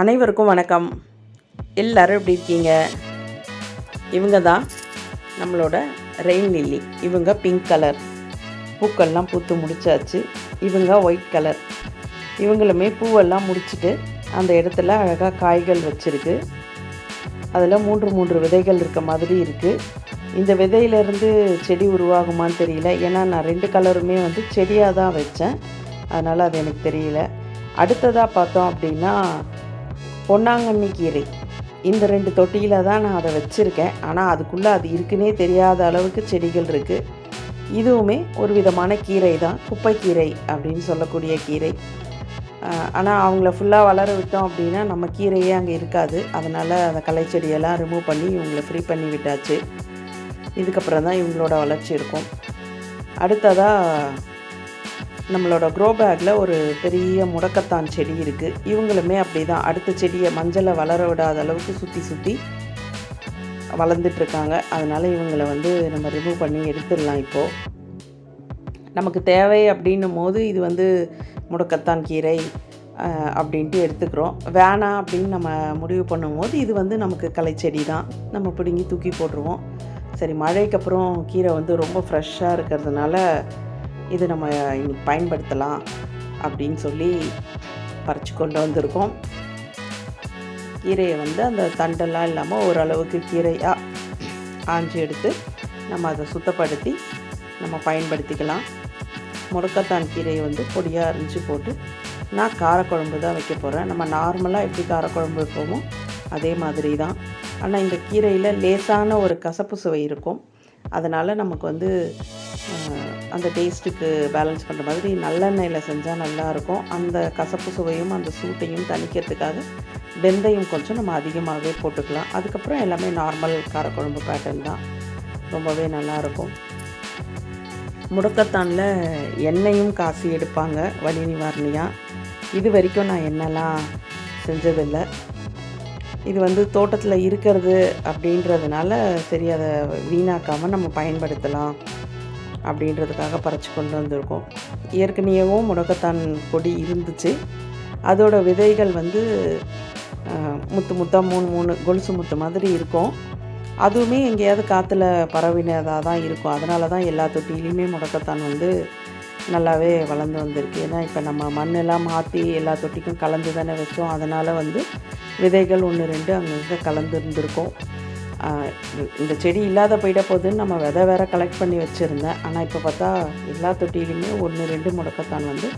அனைவருக்கும் வணக்கம். எல்லோரும் எப்படி இருக்கீங்க? இவங்க தான் நம்மளோட ரெயின் லில்லி இவங்க பிங்க் கலர் பூக்கள்லாம் பூத்து முடிச்சாச்சு. இவங்க ஒயிட் கலர் இவங்களுமே பூவெல்லாம் முடிச்சிட்டு அந்த இடத்துல அழகாக காய்கள் வச்சுருக்கு. அதில் மூன்று மூன்று விதைகள் இருக்க மாதிரி இருக்குது இந்த விதையிலேருந்து செடி உருவாகுமான்னு தெரியல. ஏன்னா நான் ரெண்டு கலருமே வந்து செடியாக தான் வச்சேன். அதனால் அது எனக்கு தெரியல. அடுத்ததாக பார்த்தோம் அப்படின்னா பொன்னாங்கண்ணி கீரை இந்த ரெண்டு தொட்டியில் தான் நான் அதை வச்சுருக்கேன். ஆனால் அதுக்குள்ளே அது இருக்குன்னே தெரியாத அளவுக்கு செடிகள் இருக்குது இதுவுமே ஒரு விதமான கீரை தான். குப்பைக்கீரை அப்படின்னு சொல்லக்கூடிய கீரை. ஆனால் அவங்கள ஃபுல்லாக வளர விட்டோம் அப்படின்னா நம்ம கீரையே அங்கே இருக்காது. அதனால் அந்த களைச்செடியெல்லாம் ரிமூவ் பண்ணி இவங்களை ஃப்ரீ பண்ணி விட்டாச்சு. இதுக்கப்புறம் தான் இவங்களோட வளர்ச்சி இருக்கும். அடுத்ததாக நம்மளோட க்ரோ பேக்கில் ஒரு பெரிய முடக்கத்தான் செடி இருக்குது இவங்களுமே அப்படி தான் அடுத்த செடியை மஞ்சளை வளர விடாத அளவுக்கு சுற்றி சுற்றி வளர்ந்துட்டுருக்காங்க. அதனால் இவங்களை வந்து நம்ம ரிமூவ் பண்ணி எடுத்துடலாம் இப்போது நமக்கு தேவை அப்படின்னும் போது இது வந்து முடக்கத்தான் கீரை அப்படின்ட்டு எடுத்துக்கிறோம். வேணாம் அப்படின்னு நம்ம முடிவு பண்ணும்போது இது வந்து நமக்கு களைச்செடி தான் நம்ம பிடுங்கி தூக்கி போட்டுருவோம். சரி மழைக்கு அப்புறம் கீரை வந்து ரொம்ப ஃப்ரெஷ்ஷாக இருக்கிறதுனால இது நம்ம இன்னைக்கு பயன்படுத்தலாம் அப்படின்னு சொல்லி பறித்து கொண்டு வந்திருக்கோம். கீரையை வந்து அந்த தண்டெல்லாம் இல்லாமல் ஓரளவுக்கு கீரையாக ஆஞ்சு எடுத்து நம்ம அதை சுத்தப்படுத்தி நம்ம பயன்படுத்திக்கலாம். முடக்கத்தான் கீரையை வந்து பொடியாக அரிஞ்சு போட்டு நான் காரக்குழம்பு தான் வைக்க போகிறேன் நம்ம நார்மலாக எப்படி காரக்குழம்பு வைப்போமோ அதே மாதிரி தான். ஆனால் இந்த கீரையில் லேசான ஒரு கசப்பு சுவை இருக்கும். அதனால் நமக்கு வந்து அந்த டேஸ்ட்டுக்கு பேலன்ஸ் பண்ணுற மாதிரி நல்லெண்ணெயில் செஞ்சால் நல்லாயிருக்கும். அந்த கசப்பு சுவையும் அந்த சூட்டையும் தணிக்கிறதுக்காக வெந்தயம் கொஞ்சம் நம்ம அதிகமாகவே போட்டுக்கலாம். அதுக்கப்புறம் எல்லாமே நார்மல் காரக்குழம்பு பேட்டர்ன் தான். ரொம்பவே நல்லாயிருக்கும். முடக்கத்தானில் எண்ணெயும் காசி எடுப்பாங்க வலி நிவாரணியாக இது வரைக்கும் நான் என்னெல்லாம் செஞ்சதில்லை. இது வந்து தோட்டத்தில் இருக்கிறது அப்படின்றதுனால சரி அதை வீணாக்காமல் நம்ம பயன்படுத்தலாம். அப்படின்றதுக்காக பறித்து கொண்டு வந்திருக்கோம். ஏற்கனவேவும் முடக்கத்தான் கொடி இருந்துச்சு. அதோட விதைகள் வந்து முத்து முத்தாக மூணு மூணு கொலுசு முத்து மாதிரி இருக்கும். அதுவுமே எங்கேயாவது காற்றுல பரவினதாக தான் இருக்கும். அதனால தான் எல்லா தொட்டிலையுமே முடக்கத்தான் வந்து நல்லாவே வளர்ந்து வந்திருக்கு. ஏன்னா இப்போ நம்ம மண்ணெல்லாம் மாற்றி எல்லா தொட்டிக்கும் கலந்து தானே வச்சோம். அதனால் வந்து விதைகள் ஒன்று ரெண்டு அங்கங்கே கலந்து இருந்திருக்கும். இந்த- செடி இல்லாத போயிட போகுதுன்னு நம்ம விதை வேற கலெக்ட் பண்ணி வச்சுருந்தேன். ஆனால் இப்போ பார்த்தா எல்லா தொட்டிலையுமே ஒன்று ரெண்டு முடக்கத்தான் வந்து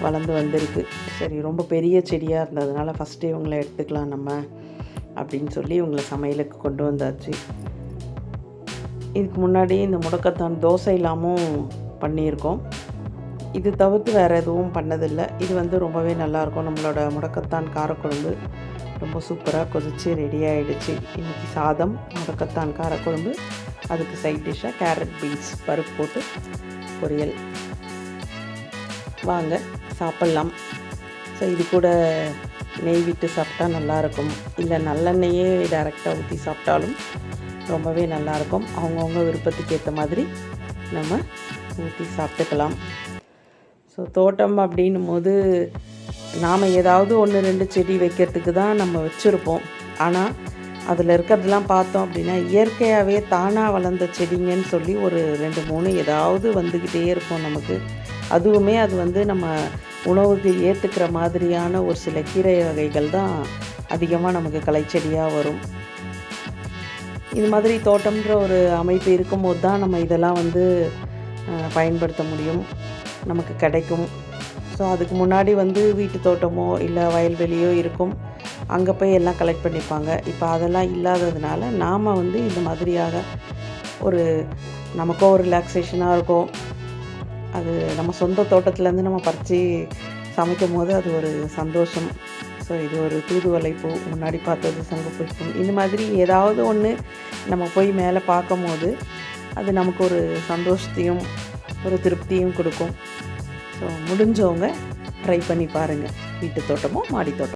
வளர்ந்து வந்திருக்கு. சரி ரொம்ப பெரிய செடியாக இருந்ததுனால ஃபஸ்ட்டு இவங்களை எடுத்துக்கலாம் நம்ம அப்படின்னு சொல்லி இவங்களை சமையலுக்கு கொண்டு வந்தாச்சு. இதுக்கு முன்னாடி இந்த முடக்கத்தான் தோசை இல்லாமல் பண்ணியிருக்கோம். இது தவிர்த்து வேறு எதுவும் பண்ணதில்லை. இது வந்து ரொம்பவே நல்லாயிருக்கும் நம்மளோட முடக்கத்தான் காரக்குழம்பு. ரொம்ப சூப்பராக கொதித்து ரெடி ஆகிடுச்சு இன்றைக்கி சாதம் முடக்கத்தான் காரக்குழம்பு. அதுக்கு சைட் டிஷ்ஷாக கேரட் பீன்ஸ் பருப்பு போட்டு பொரியல். வாங்க சாப்பிட்லாம். ஸோ இது கூட நெய் விட்டு சாப்பிட்டா நல்லாயிருக்கும். இல்லை நல்லெண்ணெயே டைரெக்டாக ஊற்றி சாப்பிட்டாலும் ரொம்பவே நல்லாயிருக்கும். அவங்கவுங்க விருப்பத்துக்கு ஏற்ற மாதிரி நம்ம ஊற்றி சாப்பிட்டுக்கலாம். ஸோ தோட்டம் அப்படின்னும் போது நாம் ஏதாவது ஒன்று ரெண்டு செடி வைக்கிறதுக்கு தான் நம்ம வச்சுருப்போம். ஆனால் அதில் இருக்கிறதெல்லாம் பார்த்தோம் அப்படின்னா இயற்கையாகவே தானாக வளர்ந்த செடிங்கன்னு சொல்லி ஒரு ரெண்டு மூணு ஏதாவது வந்துக்கிட்டே இருக்கும் நமக்கு. அதுவுமே அது வந்து நம்ம உணவுக்கு ஏற்றுக்கிற மாதிரியான ஒரு சில கீரை வகைகள் தான் அதிகமாக நமக்கு களைச்செடியாக வரும். இது மாதிரி தோட்டம்ன்ற ஒரு அமைப்பு இருக்கும்போது தான் நம்ம இதெல்லாம் வந்து பயன்படுத்த முடியும். நமக்கு கிடைக்கும். ஸோ அதுக்கு முன்னாடி வந்து வீட்டு தோட்டமோ இல்லை வயல்வெளியோ இருக்கும். அங்கே போய் எல்லாம் கலெக்ட் பண்ணிப்பாங்க. இப்போ அதெல்லாம் இல்லாததுனால நாம் வந்து இந்த மாதிரியாக ஒரு நமக்கோ ஒரு ரிலாக்ஸேஷனாக இருக்கும். அது நம்ம சொந்த தோட்டத்துலேருந்து நம்ம பறித்து சமைக்கும் போது அது ஒரு சந்தோஷம். ஸோ இது ஒரு தூதுவலை பூ முன்னாடி பார்த்தது சங்கு புஷ்பம் இந்த மாதிரி ஏதாவது ஒன்று நம்ம போய் மேலே பார்க்கும் போது அது நமக்கு ஒரு சந்தோஷத்தையும் ஒரு திருப்தியும் கொடுக்கும். ஸோ முடிஞ்சவங்க ட்ரை பண்ணி பாருங்கள் வீட்டு தோட்டமோ மாடி தோட்டம்.